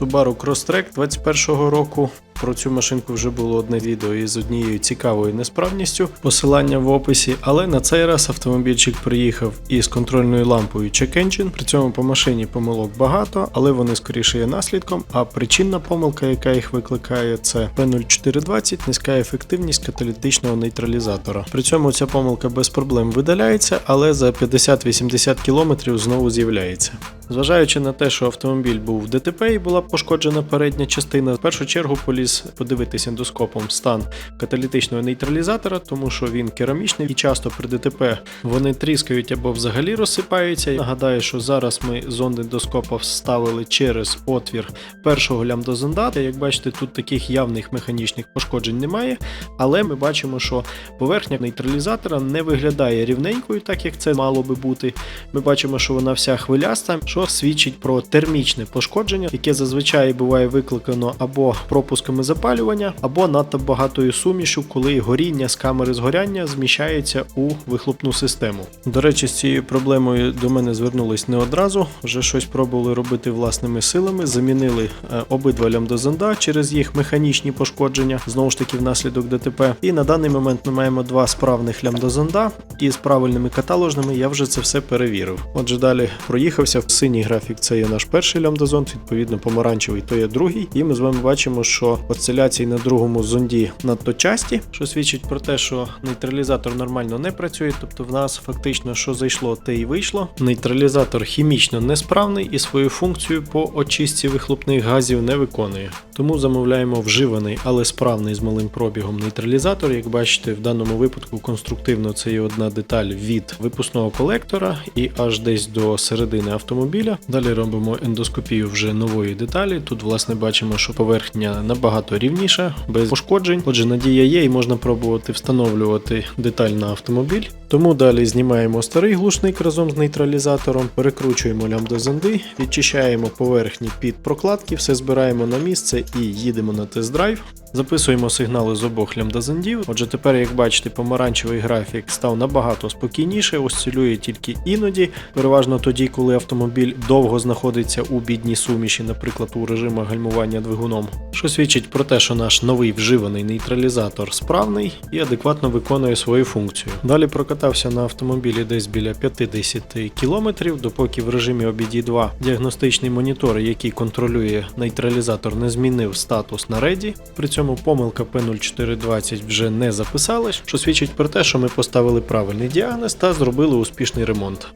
Subaru Crosstrek 21-го року. Про цю машинку вже було одне відео із однією цікавою несправністю, посилання в описі, але на цей раз автомобільчик приїхав із контрольною лампою Check Engine. При цьому по машині помилок багато, але вони скоріше є наслідком. А причинна помилка, яка їх викликає, це P0420, низька ефективність каталітичного нейтралізатора. При цьому ця помилка без проблем видаляється, але за 50-80 км знову з'являється. Зважаючи на те, що автомобіль був в ДТП і була пошкоджена передня частина, в першу чергу поліз подивитися ендоскопом стан каталітичного нейтралізатора, тому що він керамічний і часто при ДТП вони тріскають або взагалі розсипаються. Нагадаю, що зараз ми зонд ендоскопа вставили через отвір першого лямбдозонда. Як бачите, тут таких явних механічних пошкоджень немає, але ми бачимо, що поверхня нейтралізатора не виглядає рівненькою, так як це мало би бути. Ми бачимо, що вона вся хвиляста, що свідчить про термічне пошкодження, яке зазвичай буває викликано або пропусками запалювання, або надто багатою сумішю, коли горіння з камери згоряння зміщається у вихлопну систему. До речі, з цією проблемою до мене звернулись не одразу. Вже щось пробували робити власними силами. Замінили е, обидва лямбдозонда через їх механічні пошкодження, знову ж таки внаслідок ДТП. І на даний момент ми маємо два справних лямбдозонда, і з правильними каталожними я вже це все перевірив. Отже, далі проїхався. в Синій графік це є наш перший лямбдозонд, відповідно, помаранчевий то є другий. І ми з вами бачимо, що осциляції на другому зонді надто часті, що свідчить про те, що нейтралізатор нормально не працює. Тобто в нас фактично що зайшло, те і вийшло. Нейтралізатор хімічно несправний і свою функцію по очистці вихлопних газів не виконує. Тому замовляємо вживаний, але справний з малим пробігом нейтралізатор. Як бачите, в даному випадку конструктивно це є одна деталь від випускного колектора і аж десь до середини автомобіля. Далі робимо ендоскопію вже нової деталі. Тут, власне, бачимо, що поверхня набагато рівніша, без пошкоджень. Отже, надія є і можна пробувати встановлювати деталь на автомобіль. Тому далі знімаємо старий глушник разом з нейтралізатором, перекручуємо лямбдозонди, відчищаємо поверхні під прокладки, все збираємо на місце і їдемо на тест-драйв. Записуємо сигнали з обох лямбдозондів. Отже, тепер, як бачите, помаранчевий графік став набагато спокійніше, осцилює тільки іноді, переважно тоді, коли автомобіль довго знаходиться у бідній суміші, наприклад, у режимах гальмування двигуном, що свідчить про те, що наш новий вживаний нейтралізатор справний і адекватно виконує свою функцію. Далі прокатався на автомобілі десь біля 50 кілометрів, допоки в режимі OBD2 діагностичний монітор, який контролює нейтралізатор, не змінив статус на реді. При цьому помилка P0420 вже не записалась, що свідчить про те, що ми поставили правильний діагноз та зробили успішний ремонт.